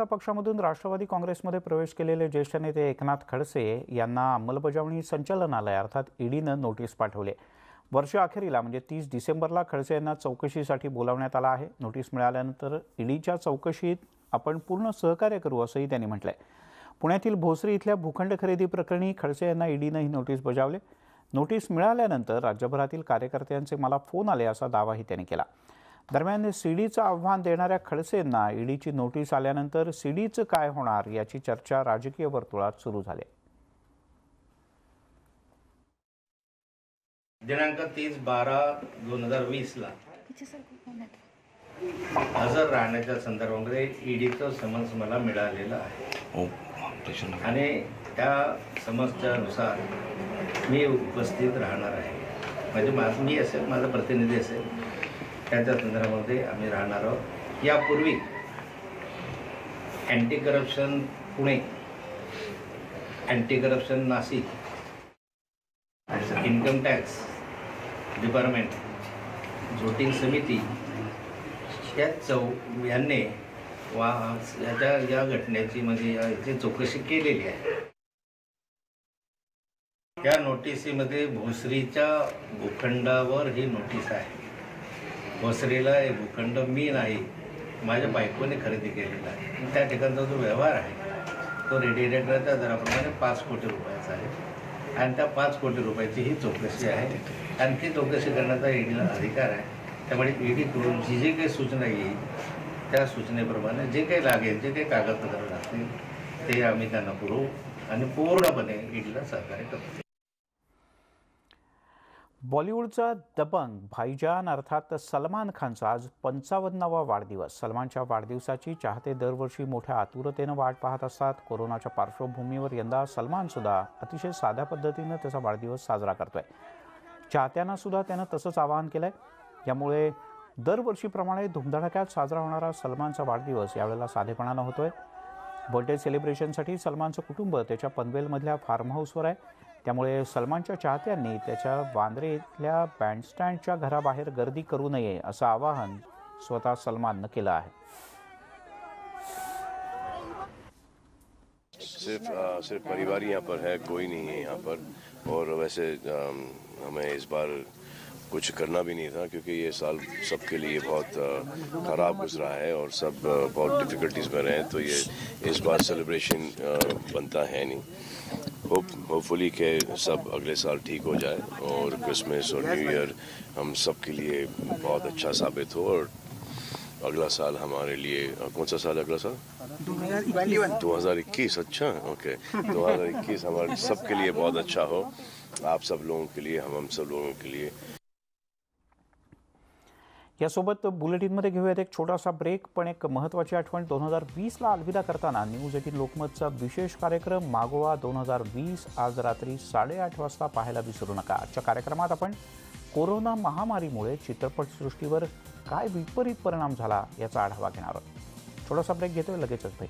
जनता पक्षामधून राष्ट्रवादी काँग्रेसमध्ये प्रवेश केलेले ज्येष्ठ नेते एकनाथ खडसे यांना अंमलबजावणी संचालनालय अर्थात ईडीनं नोटीस पाठवले. वर्ष अखेरीला म्हणजे तीस डिसेंबरला खडसे यांना चौकशीसाठी बोलावण्यात आला आहे. नोटीस मिळाल्यानंतर ईडीच्या चौकशीत आपण पूर्ण सहकार्य करू असंही त्यांनी म्हटलंय. पुण्यातील भोसरी इथल्या भूखंड खरेदी प्रकरणी खडसे यांना ईडीनं ही नोटीस बजावले. नोटीस मिळाल्यानंतर राज्यभरातील कार्यकर्त्यांचे मला फोन आले असा दावाही त्यांनी केला. दरम्यान सीडीचं आव्हान देणाऱ्या खडसेंना ईडीची नोटीस आल्यानंतर सीडीचं काय होणार याची चर्चा राजकीय वर्तुळात सुरू झाली. दिनांक तीस बारा दोन हजार वीसला हजर राहण्याच्या संदर्भामध्ये ईडीचं समन्स मला मिळालेलं आहे. आणि त्या समन्सच्यानुसार मी उपस्थित राहणार आहे. म्हणजे माझं मी असेल माझा प्रतिनिधी असेल. त्याच्या संदर्भामध्ये आम्ही राहणार आहोत. यापूर्वी anti corruption Pune anti corruption Nashik income tax department Zoting समिती या चौ यांनी वा याच्या या घटनेची म्हणजे याची चौकशी केलेली आहे. या नोटिसीमध्ये भोसरीच्या भूखंडावर ही नोटीस आहे. वसरेला एक भूखंड मी नाही माझ्या बायकोने खरेदी केलेला आहे. त्या ठिकाणचा जो व्यवहार आहे तो रेडिएटरच्या दराप्रमाणे पाच कोटी रुपयाचा आहे. आणि त्या पाच कोटी रुपयाची ही चौकशी आहे. आणि ती चौकशी करण्याचा ईडीला अधिकार आहे. त्यामुळे ईडीकडून जी जी काही सूचना येईल त्या सूचनेप्रमाणे जे काही लागेल जे काही कागदपत्र लागतील ते आम्ही त्यांना पुरवू आणि पूर्णपणे ईडीला सहकार्य करतो. बॉलिवूडचा दबंग भाईजान अर्थात सलमान खानचा आज पंचावन्नावा वाढदिवस. सलमानच्या वाढदिवसाची चाहते दरवर्षी मोठ्या आतुरतेनं वाट पाहत असतात. कोरोनाच्या पार्श्वभूमीवर यंदा सलमानसुद्धा अतिशय साध्या पद्धतीनं त्याचा वाढदिवस साजरा करतोय. चाहत्यांना सुद्धा त्यानं तसंच आवाहन केलंय. यामुळे दरवर्षीप्रमाणे धुमधडाक्यात साजरा होणारा सलमानचा वाढदिवस यावेळेला साधेपणानं होतोय. बर्थडे सेलिब्रेशनसाठी सलमानचं कुटुंब त्याच्या पनवेलमधल्या फार्म हाऊसवर आहे. त्यामुळे सलमानच्या चाहत्यांनी त्याच्या वांद्रे इथल्या बँडस्टँडच्या घराबाहेर गर्दी करू नये असं आवाहन स्वतः सलमाननं केलं आहे. सिर्फ सिर्फ परिवार ही यहाँ पर है कोई नहीं है यहाँ पर। और वैसे अम, हमें इस बार कुछ करना भी नहीं था क्योंकि ये साल सबके लिए बहुत खराब गुजरा है और सब बहुत डिफिकल्टीज में रहे हैं तो ये इस बार सेलिब्रेशन बनता है नहीं। होप होपफुली के सब अगले साल ठीक हो जाए और क्रिसमस और न्यू ईयर हम सब के लिए बहुत अच्छा साबित हो और अगला साल हमारे लिए कौन सा साल अगला साल? 2021 अच्छा ओके 2021 हमारे सबके लिए बहुत अच्छा हो। आप सब लोगों के लिए हम हम सब लोगों के लिए। यासोबत बुलेटिनमध्ये घेऊयात एक छोटासा ब्रेक पण एक महत्त्वाची आठवण. दोन हजार वीसला अलविदा करताना न्यूज एटीन लोकमतचा विशेष कार्यक्रम मागोवा दोन हजार वीस आज रात्री साडेआठ वाजता पाहायला विसरू नका. आजच्या कार्यक्रमात आपण कोरोना महामारीमुळे चित्रपटसृष्टीवर काय विपरीत परिणाम झाला याचा आढावा घेणार आहोत. थोडासा ब्रेक घेतोय लगेचच भेट.